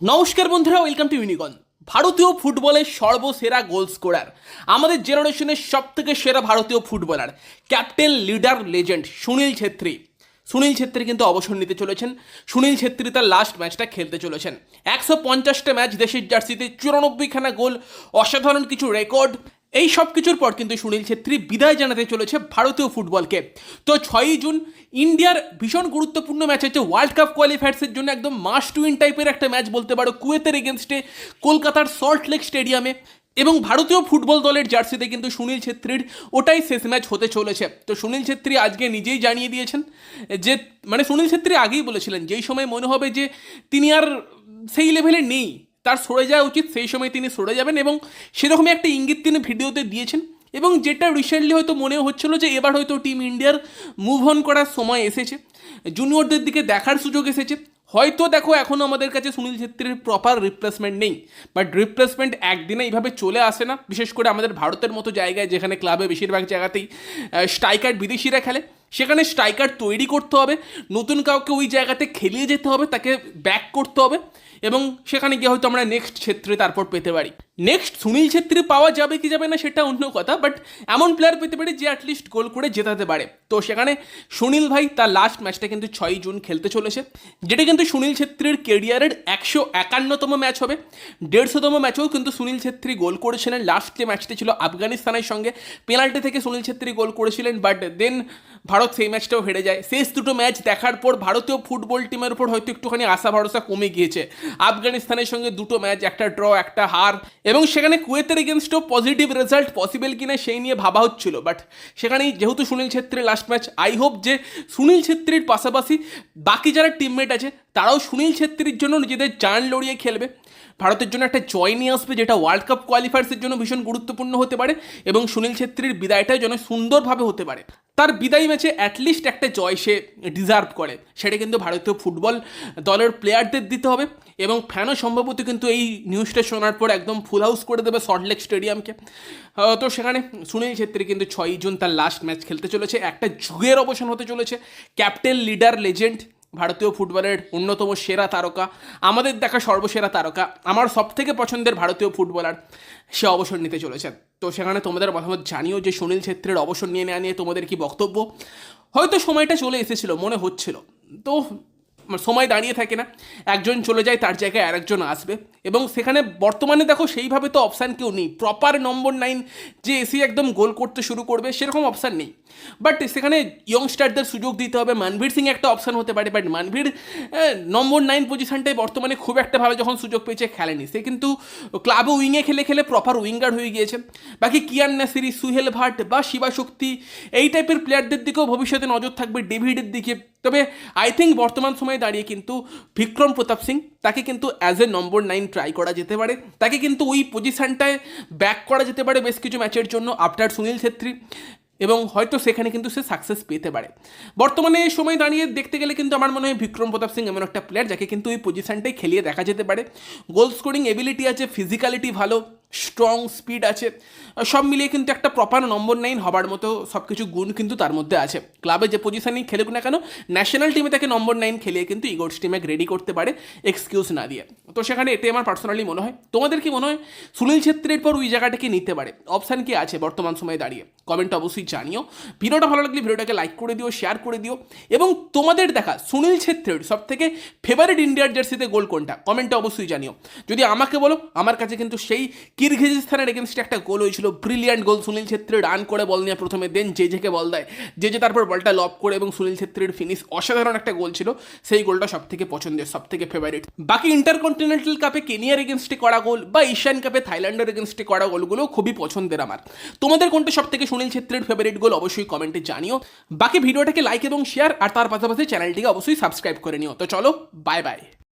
নমস্কার বন্ধুরা welcome to ইউনিকন ভারতীয় ফুটবলের সর্বসেরা গোল স্কোরার আমাদের জেনারেশনের সব থেকে সেরা ভারতীয় footballer captain leader legend Sunil Chhetri. Sunil Chhetri কিন্তু অবসর নিতে চলেছেন। সুনীল ছেত্রী তার লাস্ট ম্যাচটা খেলতে চলেছেন। একশো পঞ্চাশটা ম্যাচ দেশের জার্সিতে চুরানব্বইখানা গোল অসাধারণ কিছু রেকর্ড এই সব কিছুর পর কিন্তু সুনীল ছেত্রী বিদায় জানাতে চলেছে ভারতীয় ফুটবলকে। তো ছয়ই জুন ইন্ডিয়ার ভীষণ গুরুত্বপূর্ণ ম্যাচ হচ্ছে ওয়ার্ল্ড কাপ কোয়ালিফায়ার্সের জন্য একদম মাস্ট উইন টাইপের একটা ম্যাচ বলতে পারো, কুয়েতের এগেনস্টে কলকাতার সল্ট লেক স্টেডিয়ামে এবং ভারতীয় ফুটবল দলের জার্সিতে কিন্তু সুনীল ছেত্রীর ওটাই শেষ ম্যাচ হতে চলেছে। তো সুনীল ছেত্রী আজকে নিজেই জানিয়ে দিয়েছেন যে মানে সুনীল ছেত্রী আগেই বলেছিলেন, যেই সময় মনে হবে যে, তিনি আর সেই লেভেলে নেই। তার সরে যাওয়া উচিত, সেই সময় তিনি সরে যাবেন এবং সেরকমই একটা ইঙ্গিত তিনি ভিডিওতে দিয়েছেন। এবং যেটা রিসেন্টলি হয়তো মনে হচ্ছিল যে এবার হয়তো টিম ইন্ডিয়ার মুভ অন করার সময় এসেছে জুনিয়রদের দিকে দেখার সুযোগ এসেছে। হয়তো দেখো এখনও আমাদের কাছে সুনীল ছেত্রীর প্রপার রিপ্লেসমেন্ট নেই। বাট রিপ্লেসমেন্ট একদিনে এইভাবে চলে আসে না, বিশেষ করে আমাদের ভারতের মতো জায়গায় যেখানে ক্লাবে বেশিরভাগ জায়গাতেই স্ট্রাইকার বিদেশিরা খেলে। সেখানে স্ট্রাইকার তৈরি করতে হবে, নতুন কাউকে ওই জায়গাতে খেলিয়ে যেতে হবে, তাকে ব্যাক করতে হবে। এবং সেখানে গিয়ে হয়তো আমরা নেক্সট ক্ষেত্রে তারপর পেতে পারি। নেক্সট সুনীল ছেত্রী পাওয়া যাবে কি যাবে না সেটা অন্য কথা বাট এমন প্লেয়ার পেতে পারে যে অ্যাটলিস্ট গোল করে জেতাতে পারে। তো সেখানে সুনীল ভাই তার লাস্ট ম্যাচটা কিন্তু ছয়ই জুন খেলতে চলেছে, যেটা কিন্তু সুনীল ছেত্রীর কেরিয়ারের একশো একান্নতম ম্যাচ হবে। দেড়শোতম ম্যাচেও কিন্তু সুনীল ছেত্রী গোল করেছিলেন। লাস্ট যে ম্যাচটি ছিল আফগানিস্তানের সঙ্গে পেনাল্টি থেকে সুনীল ছেত্রী গোল করেছিলেন বাট দেন ভারত সেই ম্যাচটাও হেরে যায়। শেষ দুটো ম্যাচ দেখার পর ভারতীয় ফুটবল টিমের উপর হয়তো একটুখানি আশা ভরসা কমে গিয়েছে। আফগানিস্তানের সঙ্গে দুটো ম্যাচ একটা ড্র একটা হার এবং সেখানে কুয়েতের এগেনস্টও পজিটিভ রেজাল্ট পসিবল কিনা সেই নিয়ে ভাবা হচ্ছিল। বাট সেখানেই যেহেতু সুনীল ছেত্রীর লাস্ট ম্যাচ আই হোপ যে সুনীল ছেত্রীর পাশাপাশি বাকি যারা টিমমেট আছে, তারাও সুনীল ছেত্রীর জন্য নিজেদের জান লড়িয়ে খেলবে। ভারতের জন্য একটা জয় নিয়ে আসবে, যেটা ওয়ার্ল্ড কাপ কোয়ালিফায়ার্সের জন্য ভীষণ গুরুত্বপূর্ণ হতে পারে এবং সুনীল ছেত্রীর বিদায়টা যেন সুন্দরভাবে হতে পারে। তার বিদায়ী ম্যাচে অ্যাটলিস্ট একটা জয় সে ডিজার্ভ করে। সেটা কিন্তু ভারতীয় ফুটবল দলের প্লেয়ারদের দিতে হবে এবং ফ্যানও সম্ভবত কিন্তু এই নিউজটা শোনার পর একদম ফুল হাউস করে দেবে সল্টলেক স্টেডিয়ামকে তো সেখানে সুনীল ছেত্রী কিন্তু ছয়ই জুন তার লাস্ট ম্যাচ খেলতে চলেছে। একটা যুগের অবসান হতে চলেছে। ক্যাপ্টেন লিডার লেজেন্ড ভারতীয় ফুটবলের অন্যতম সেরা তারকা, আমাদের দেখা সর্বসেরা তারকা, আমার সব থেকে পছন্দের ভারতীয় ফুটবলার, সে অবসর নিতে চলেছেন। তো সেখানে তোমাদের মতামত জানিও যে সুনীল ছেত্রের অবসর নিয়ে নেওয়া নিয়ে তোমাদের কি বক্তব্য? হয়তো সময়টা চলে এসেছিল, মনে হচ্ছিল। তো সময় দাঁড়িয়ে থাকে না, একজন চলে যায়, তার জায়গায় আরেকজন আসবে। এবং সেখানে বর্তমানে দেখো সেইভাবে তো অপশান কেউ নেই। প্রপার নম্বর নাইন যে এসি একদম গোল করতে শুরু করবে, সেরকম অপশান নেই। বাট সেখানে ইয়ংস্টারদের সুযোগ দিতে হবে। মানভীর সিং একটা অপশান হতে পারে বাট মানভীর নম্বর নাইন পজিশনটাই বর্তমানে খুব একটা ভালো যখন সুযোগ পেয়েছে, খেলেনি। সে কিন্তু ক্লাবে উইংয়ে খেলে খেলে প্রপার উইঙ্গার হয়ে গিয়েছে। বাকি কিয়ান নাসিরি, সুহেল ভাট বা শিবাশক্তি এই টাইপের প্লেয়ারদের দিকেও ভবিষ্যতে নজর থাকবে ডেভিডের দিকে। তবে আই থিঙ্ক বর্তমান সময়ে দাঁড়িয়ে কিন্তু বিক্রম প্রতাপ সিং তাকে কিন্তু as a number nine try করা যেতে পারে। তাকে কিন্তু ওই পজিশনটায় ব্যাক করা যেতে পারে বেশ কিছু ম্যাচের জন্য আফটার সুনীল ছেত্রী। এবং হয়তো সেখানে কিন্তু সে সাকসেস পেতে পারে। বর্তমানে সময় দাঁড়িয়ে দেখতে গেলে কিন্তু আমার মনে হয় বিক্রম প্রতাপ সিং এমন একটা প্লেয়ার যাকে কিন্তু ওই পজিশানটাই খেলিয়ে দেখা যেতে পারে। গোল স্কোরিং এবিলিটি আছে ফিজিক্যালিটি ভালো স্ট্রং স্পিড আছে। সব মিলিয়ে কিন্তু একটা প্রপার নম্বর নাইন হবার মতো সব কিছু গুণ কিন্তু তার মধ্যে আছে। ক্লাবে যে পজিশনেই খেলুক না কেন ন্যাশনাল টিমে তাকে নম্বর নাইন খেলিয়ে কিন্তু ইগোর্স টিমে রেডি করতে পারে এক্সকিউজ না দিয়ে। তো সেখানে এটাই আমার পার্সোনালি মনে হয়। তোমাদের কি মনে হয়? সুনীল ছেত্রীর পর ওই জায়গাটাকে নিতে পারে? অপশান কি আছে বর্তমান সময়ে দাঁড়িয়ে? কমেন্ট অবশ্যই জানিও। ভিডিওটা ভালো লাগলে ভিডিওটাকে লাইক করে দিও শেয়ার করে দিও। এবং তোমাদের দেখা সুনীল ছেত্রীর সব থেকে ফেভারিট ইন্ডিয়ার জার্সিতে গোল কোনটা? কমেন্টে অবশ্যই জানিও। যদি আমাকে বলো, আমার কাছে কিন্তু সেই কিরগিজিস্তানের এগেনস্টে একটা গোল হয়েছিল। Brilliant goal Sunil Chhetri run করে বল নিয়ে প্রথমে দেন যে জেকে বল দেয়। যে যে তারপর বলটা লব করে এবং সুনীল ছেত্রীর ফিনিশ অসাধারণ একটা গোল ছিল। সেই গোলটা সব থেকে পছন্দের সব থেকে ফেভারিট বাকি ইন্টারকন্টিনেন্টাল কাপে কেনিয়ার এগেনস্টে করা গোল বা এশিয়ান কাপে থাইল্যান্ডের এগেনস্টে করা গোলগুলো খুবই পছন্দের আমার। তোমাদের কোনটা সব থেকে সুনীল ছেত্রীর ফেভারিট গোল অবশ্যই কমেন্টে জানিও। বাকি ভিডিওটাকে লাইক এবং শেয়ার আর তার পাশাপাশি চ্যানেলটিকে অবশ্যই সাবস্ক্রাইব করে নিও। তো চলো বাই বাই